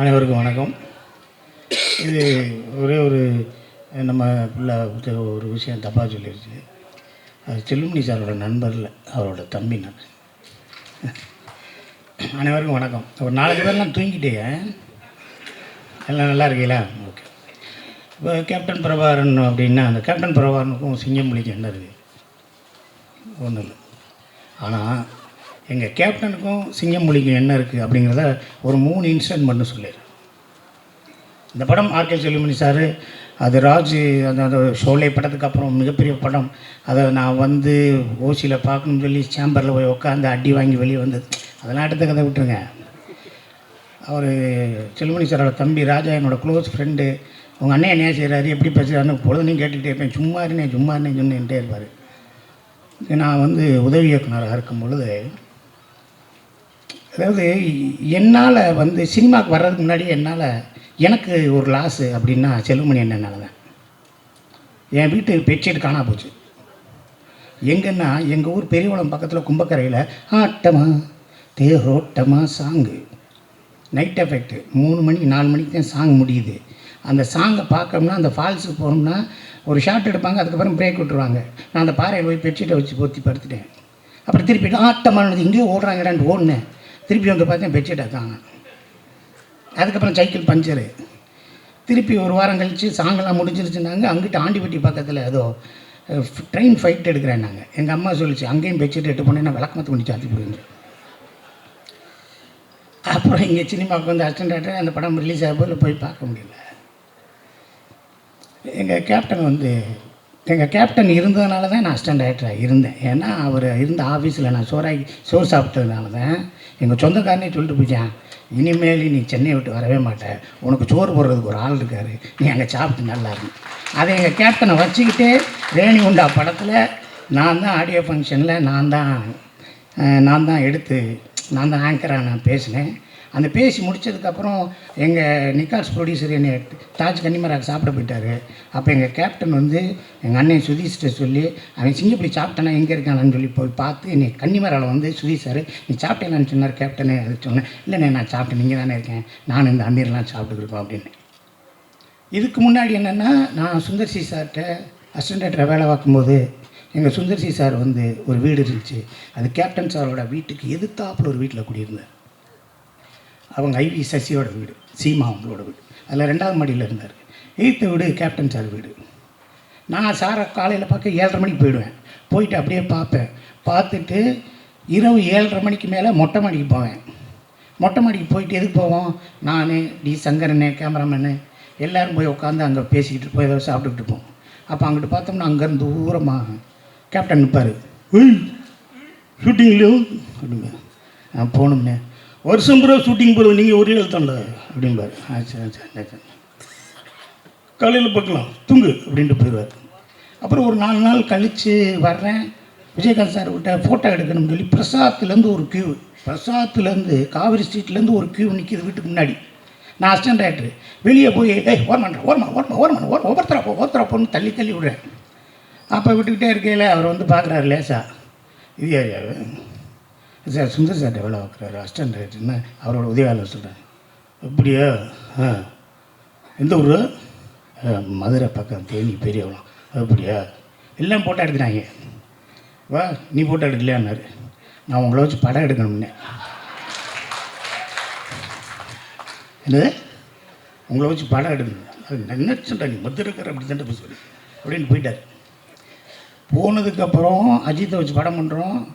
அனைவருக்கும் வணக்கம். இது ஒரே ஒரு நம்ம பிள்ளை ஒரு விஷயம் தப்பாக சொல்லிடுச்சு அது செல்லுமணி சாரோட நண்பரில் அவரோட தம்பி நான். அனைவருக்கும் வணக்கம். ஒரு நாலஞ்சு பேர்லாம் தூங்கிட்டீங்க எல்லாம் நல்லா இருக்கீங்களா? ஓகே. இப்போ கேப்டன் பிரபாகரன் அப்படின்னா அந்த கேப்டன் பிரபாகரனுக்கும் சிங்கம்புலிக்கும் என்ன இருக்குது ஒன்றும் இல்லை. ஆனால் எங்கள் கேப்டனுக்கும் சிங்கம்புலிக்கும் என்ன இருக்குது அப்படிங்கிறத ஒரு மூணு இன்சிடென்ட் மட்டும் சொல்லிடு. இந்த படம் ஆர்கே செல்லுமணி சார் அது ராஜ் அந்த அந்த ஷோலே படத்துக்கு அப்புறம் மிகப்பெரிய படம். அதை நான் வந்து ஓசியில் பார்க்கணும்னு சொல்லி சேம்பரில் போய் உட்காந்து அடி வாங்கி வெளியே வந்தது அதெல்லாம் எடுத்து கதை விட்டுருங்க. அவர் செல்மணி சாரோட தம்பி ராஜா என்னோடய க்ளோஸ் ஃப்ரெண்டு உங்கள் அண்ணன் என்ன செய்கிறாரு எப்படி பேசுகிறாருன்னு பொழுதுனையும் கேட்டுகிட்டே இருப்பேன். சும்மா இருந்தேன் சும்மா இருந்தேன் சொன்னேன்ட்டே இருப்பார். நான் வந்து உதவி இயக்குனராக இருக்கும் பொழுது அதாவது என்னால் வந்து சினிமாவுக்கு வர்றதுக்கு முன்னாடி என்னால் எனக்கு ஒரு லாஸு அப்படின்னா செல்வமணி என்னன்னால தான். என் வீட்டு பெட்ஷீட் காணா போச்சு. எங்கன்னா எங்கள் ஊர் பெரியவளம் பக்கத்தில் கும்பக்கரையில் ஆட்டமா தேரோட்டமா சாங்கு. நைட் எஃபெக்ட் மூணு மணி நாலு மணிக்கு தான் சாங் முடியுது. அந்த சாங்கை பார்க்கணும்னா அந்த ஃபால்ஸுக்கு போனோம்னா ஒரு ஷார்ட் எடுப்பாங்க அதுக்கப்புறம் பிரேக் விட்டுருவாங்க. நான் அந்த பாறையில் போய் பெட்ஷீட்டை வச்சு பொத்தி படுத்துட்டேன். அப்புறம் திருப்பி ஆட்டமானது இங்கேயே ஓடுறாங்கடான்ட்டு ஓடினேன். திருப்பி வந்து பார்த்தேன் பெட்ஷீட்டை காணும் அதுக்கப்புறம் சைக்கிள் பஞ்சரு திருப்பி ஒரு வாரம் கழித்து சாங்கெல்லாம் முடிஞ்சிருச்சுனாங்க அங்கிட்டு ஆண்டிப்பட்டி பக்கத்தில் ஏதோ ட்ரெயின் ஃபைட் எடுக்கிறேன் நாங்கள் எங்கள் அம்மா சொல்லிச்சு அங்கேயும் பெட்ஷீட் எடுத்து போனேன் நான் விளக்கமத்து பண்ணி சாத்தி போயிருந்தேன் அப்புறம் இங்கே சினிமாவுக்கு வந்து அசிஸ்டன்ட் அந்த படம் ரிலீஸ் ஆகும் போய் பார்க்க முடியல. எங்கள் கேப்டன் வந்து எங்கள் கேப்டன் இருந்ததுனால தான் நான் அசிஸ்டன்ட் டைரக்டராக இருந்தேன். ஏன்னா அவர் இருந்த ஆஃபீஸில் நான் சோறாக்கி சோறு சாப்பிட்டதுனால தான் எங்கள் சொந்தக்காரனே சொல்லிட்டு போயிட்டான் இனிமேல் நீ சென்னையை விட்டு வரவே மாட்டேன் உனக்கு சோறு போடுறதுக்கு ஒரு ஆள் இருக்கார். நீ அங்கே சாப்பிட்டு நல்லா இருக்கும் அதை எங்கள் கேப்டனை வச்சுக்கிட்டு ரேணி உண்டா படத்தில் நான் தான் ஆடியோ ஃபங்க்ஷனில் நான் தான் நான் தான் எடுத்து நான் தான் ஆங்கராக நான் பேசினேன். அந்த பேசி முடிச்சதுக்கப்புறம் எங்கள் நிக்காஸ் ப்ரொடியூசர் என்னை தாஜ் கன்னிமராக சாப்பிட போயிட்டார். அப்போ எங்கள் கேப்டன் வந்து எங்கள் அண்ணன் சுதீஷ்ட சொல்லி அவன் சிங்கப்படி சாப்பிட்டானா? எங்கே இருக்கானான்னு சொல்லி போய் பார்த்து என்னை கன்னிமராவில் வந்து சுதீஷ் சார் நீ சாப்பிட்டேனான்னு சொன்னார் கேப்டனு அது சொன்னேன் இல்லைண்ணே நான் சாப்பிட்டேன். நீங்கள் தானே இருக்கேன். நான் இந்த அமீர்லாம் சாப்பிட்டுருக்கோம் அப்படின்னு. இதுக்கு முன்னாடி என்னென்னா நான் சுந்தர்சி சார்கிட்ட அசிஸ்டண்ட்டாக வேலை பார்க்கும்போது எங்கள் சுந்தர்சி சார் வந்து ஒரு வீடு இருந்துச்சு. அது கேப்டன் சாரோட வீட்டுக்கு எதிர்த்தாப்புல ஒரு வீட்டில் குடியிருந்தார். அவங்க ஐவி சசியோட வீடு சீமா அவங்களோட வீடு. அதில் ரெண்டாவது மாடியில் இருந்தார். எயித்த வீடு கேப்டன் சார் வீடு. நான் சாரை காலையில் பார்க்க ஏழரை மணிக்கு போயிடுவேன். போயிட்டு அப்படியே பார்ப்பேன். பார்த்துட்டு இரவு ஏழரை மணிக்கு மேலே மொட்டை மாடிக்கு போவேன். மொட்டை மாடிக்கு போயிட்டு எதுக்கு போவோம்? நான் டி சங்கரனே கேமராமேனு எல்லோரும் போய் உட்காந்து அங்கே பேசிக்கிட்டு போய் ஏதோ சாப்பிட்டுக்கிட்டு இருப்போம். அப்போ அங்கிட்டு பார்த்தோம்னா அங்கேருந்து தூரமாக கேப்டன் நிற்பார் ஷூட்டிங்லையும் அப்படிங்க. நான் போகணும்னே. வருஷம் பூரா ஷூட்டிங் போடுவோம் நீங்கள் ஒரே எழுத்தாண்ட அப்படிம்பாரு. ஆ சரி சரி சரி காலையில் பார்க்கலாம் தூங்கு அப்படின்ட்டு போயிடுவார். அப்புறம் ஒரு நாலு நாள் கழித்து வர்றேன். விஜயகாந்த் சார் விட்ட ஃபோட்டோ எடுக்கணும்னு சொல்லி பிரசாத்துலேருந்து ஒரு கியூ பிரசாத்துலேருந்து காவிரி ஸ்ட்ரீட்லேருந்து ஒரு கியூ நிற்கிது வீட்டுக்கு முன்னாடி. நான் அசிஸ்டன்ட் டைரக்டர் வெளியே போய் ஏய் ஓரமான் ஓரமா ஓரமா ஓரமா ஓர ஒவ்வொருத்தரா போ ஒவ்வொருத்தரா போன்னு தள்ளி தள்ளி விடுறேன். அப்போ விட்டுக்கிட்டே இருக்கையில் அவர் வந்து பார்க்குறாரு லேசா. இது சார் சுந்தர் சார் டெவலப் பார்க்குறாரு அசிஸ்டன்ட் ரைட்டர்னு அவரோட உதவியாளர் சொல்கிறேன் அப்படியா? ஆ. எந்த ஊர்? மதுரை பக்கம் தேனி பெரியவளம் அப்படியா? எல்லாம் ஃபோட்டோ எடுக்கிறாங்க. வா நீ ஃபோட்டோ எடுக்கலையான்னாரு. நான் உங்களை வச்சு படம் எடுக்கணும்னே என்னது? உங்களை வச்சு படம் எடுக்கணும். அது என்ன சொல்கிறாங்க நீ மதுரைக்கார அப்படி தான் சொல்லி அப்படின்னு போயிட்டார். போனதுக்கப்புறம் அஜித்தை வச்சு படம் பண்ணுறோம்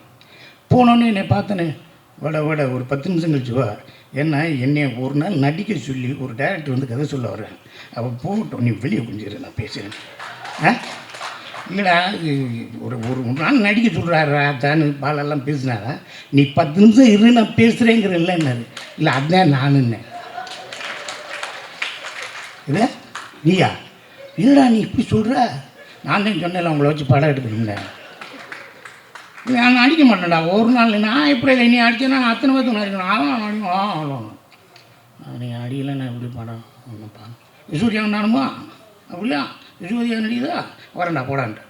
போனோன்னே என்னை பார்த்தனே. வட வட ஒரு பத்து நிமிஷம் கழிச்சு வா. என்ன என்னை ஒரு நாள் நடிக்க சொல்லி ஒரு டேரக்டர் வந்து கதை சொல்ல வர்றேன் அவள் போகட்டும் நீ வெளியே கொஞ்சம் நான் பேசுகிறேன் ஆ? இல்லைடா ஒரு ஒரு நாள் நடிக்க சொல்கிறாரா தானு பாலெல்லாம் பேசினாரா? நீ பத்து நிமிஷம் இரு நான் பேசுகிறேங்கிற இல்லைன்னாரு இல்லை அதுதான் நானுன்னேன் இது நீயா? இல்லைடா நீ இப்படி சொல்கிற நான் தான் சொன்னேன் உங்களை வச்சு படம் எடுக்கணும்ல நான் அடிக்க மாட்டேன்டா. ஒரு நாள் நான் எப்படி இல்லை நீ அடிச்சேன்னா நான் அத்தனை பேர்த்து அடிக்கணும். அதான் அடிக்கணும் அவ்வளோ நீ அடியில் நான் எப்படி படம் ஒன்றுப்பா சூர்யா நானுமா அப்படியா? சூர்யா நடிக்குதா? வரேன்டா போடான்ட்டு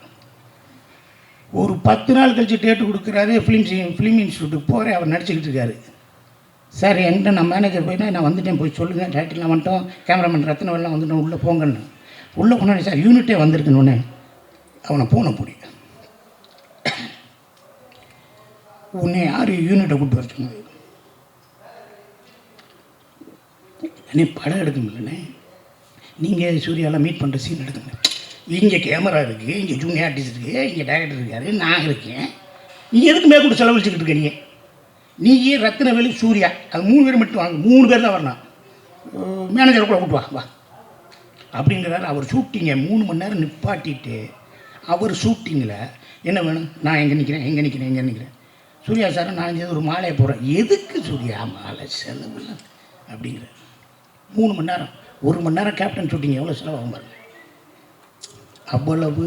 ஒரு பத்து நாள் கழிச்சு டேட்டு கொடுக்குறாரு ஃபிலிம் ஃபிலிம் இன்ஸ்டியூட்டுக்கு போகிறேன் அவர் நடிச்சுக்கிட்டு இருக்காரு. சார் என்கிட்ட நான் மேனேஜர் போயிட்டா நான் வந்துட்டேன். போய் சொல்லுங்கள் டேரக்டர்லாம் வந்துட்டோம். கேமராமேன் ரத்னம் வந்துட்டோம். உள்ளே போங்கன்னு. உள்ளே போனோடனே சார் யூனிட்டே வந்திருக்குன்னு அவனை பூனை பிடி. உன்னை யார் யூனிட்டை கூப்பிட்டு வர சொன்னது அண்ணே படம் எடுக்க முடியலண்ணே நீங்கள் சூர்யாலாம் மீட் பண்ணுற சீன் எடுக்கணும் இங்கே கேமரா இருக்குது இங்கே ஜூனியர் ஆர்டிஸ்ட் இருக்குது இங்கே டேரக்டர் இருக்காரு நான் இருக்கேன். நீ எதுக்கு மேற்கொண்டு செலவழிச்சுக்கிட்டு இருக்க நீ? நீ ரத்னவேலு சூர்யா? அது மூணு பேர் மட்டும் வாங்க மூணு பேர் தான் வரணும். மேனேஜரை கூட கூட்டு வா வா. அப்படிங்கிறாரு. அவர் ஷூட்டிங்கை மூணு மணி நேரம் நிப்பாட்டிட்டு அவர் ஷூட்டிங்கில் என்ன வேணும்? நான் எங்கே நிற்கிறேன் எங்கே நிற்கிறேன் எங்கே நிற்கிறேன் சூர்யா சார் நான் இங்கே ஒரு மாலையை போடுறேன். எதுக்கு சூர்யா மாலை செலவு? அப்படிங்கிற மூணு மணி நேரம். ஒரு மணி நேரம் கேப்டன் ஷூட்டிங் எவ்வளோ செலவாகும் பாருங்க. அவ்வளவு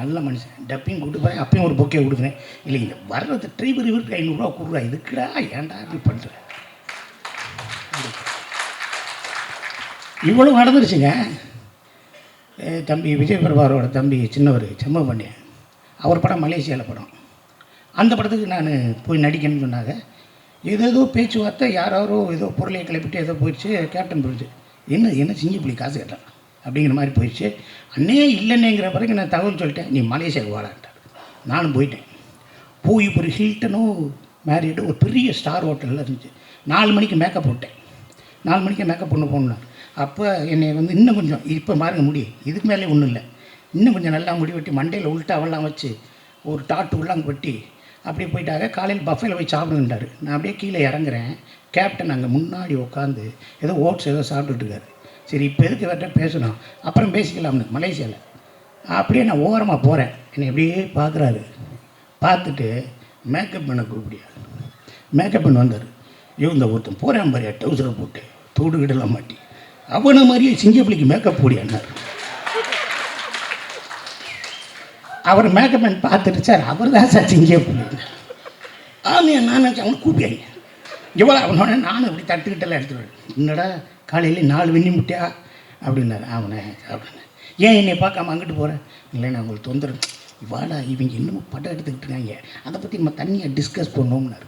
நல்ல மனுஷன். டப்பிங் கொடுத்து போய் அப்பயும் ஒரு பொக்கே கொடுக்குறேன். இல்லை இந்த வர்றது டிரைவர் இவருக்கு ஐநூறுரூவா கொடுறா. இதுக்குடா ஏன்டா அப்படி பண்ணுற இவ்வளோ நடந்துருச்சுங்க. தம்பி விஜய் பிரபாரோட தம்பி சின்னவர் செம்ம பண்ணியன் அவர் படம் மலேசியாவில் படம். அந்த படத்துக்கு நான் போய் நடிக்கணும்னு சொன்னாங்க. ஏதேதோ பேச்சுவார்த்தை யாரோ ஏதோ பொருளையை கிளப்பிட்டு ஏதோ போயிடுச்சு கேப்டன் போயிடுச்சு. என்ன என்ன சிங்கி காசு கேட்டான். அப்படிங்கிற மாதிரி போயிடுச்சு. அண்ணே இல்லைன்னேங்கிற பிறகு நான் தகவல் சொல்லிட்டேன் நீ மலேசியாவுக்கு வாடான்ட்டார் நானும் போயிட்டேன். போய் இப்போ ஒரு ஹில்டனும் மேரிடு ஒரு பெரிய ஸ்டார் ஹோட்டலில் இருந்துச்சு. நாலு மணிக்கு மேக்கப் போட்டேன். நாலு மணிக்கு மேக்கப் பண்ண போனேன் அப்போ என்னை வந்து இன்னும் கொஞ்சம் இப்போ பாருங்க முடி இதுக்கு மேலே ஒன்றும் இல்லை. இன்னும் கொஞ்சம் நல்லா முடி வெட்டி மண்டையில் உள்ட்டாவெல்லாம் வச்சு ஒரு டாட்டு உள்ளாங்க வெட்டி அப்படியே போயிட்டாங்க காலையில் பஃபேல போய் சாப்பிடுன்றாரு நான் அப்படியே கீழே இறங்குறேன். கேப்டன் அங்கே முன்னாடி உட்காந்து ஏதோ ஓட்ஸ் ஏதோ சாப்பிட்டுட்ருக்காரு சரி இப்போ எதுக்கு இவர்கிட்ட பேசணும்? அப்புறம் பேசிக்கலாம்னு மலேசியாவில் அப்படியே நான் ஓரமாக போகிறேன் என்னை அப்படியே பார்க்குறாரு பார்த்துட்டு மேக்கப் பண்ண கூப்பிடியா மேக்கப் பண்ண வந்தார். இவங்க ஒருத்தன் போகிறேன் பாரியா டவுசரை போட்டு. தூடு கிடலாம் மாட்டி. அவனை மாதிரியே சிங்கப்பிள்ளைக்கு மேக்கப் போடியான்னார். அவர் மேக்கப் மேன் பார்த்துட்டு சார் அவர் தான் சார் சிங்கப்பிள்ளை ஆமாம் நான் நினச்சேன் அவனை கூப்பியாங்க எவ்வளோ அவனோட நானும் இப்படி தட்டுக்கிட்டலாம் எடுத்துருவேன் என்னடா காலையில் நாலு வெண்ணி முட்டியா? அப்படின்னாரு. அவனே அப்படின்னு ஏன் என்னை பார்க்காம அங்கிட்டு போகிறேன் இல்லை நான் உங்களுக்கு தொந்தரவு. வாடா இவங்க இன்னமும் படம் எடுத்துக்கிட்டு இருக்காங்க. அதை பற்றி நம்ம தனியாக டிஸ்கஸ் பண்ணோம்னாரு.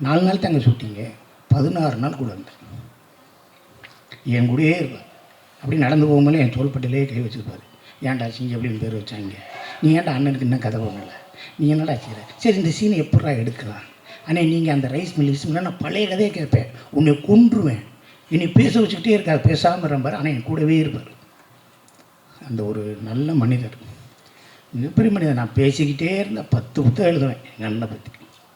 நாலு நாள் தாங்க ஷூட்டிங்க பதினாறு நாள் கூட இருந்தேன் என் கூடயே இருப்பேன் அப்படி நடந்து போகும்போது என் தோள்பட்டிலே கை வச்சிருப்பாரு. ஏன்டா சிங்க அப்படின்னு பேர் வச்சாங்க? நீ ஏன்டா அண்ணனுக்கு இன்னும் கதை பண்ணல நீ என்னடா செய்கிற சரி இந்த சீனை எப்படா எடுக்கலாம்? ஆனால் நீங்கள் அந்த ரைஸ் மில் ரைஸ் நான் பழைய கதையை கேட்பேன். உன்னை கொன்றுவேன். என்னை பேச வச்சுக்கிட்டே இருக்காது பேசாமல் இருப்பார் ஆனால் என் கூடவே இருப்பார். அந்த ஒரு நல்ல மனிதர். மிகப்பெரிய மனிதர். நான் பேசிக்கிட்டே இருந்தேன் பத்து புத்தகம் எழுதுவேன் எங்கள் அண்ணனை பற்றி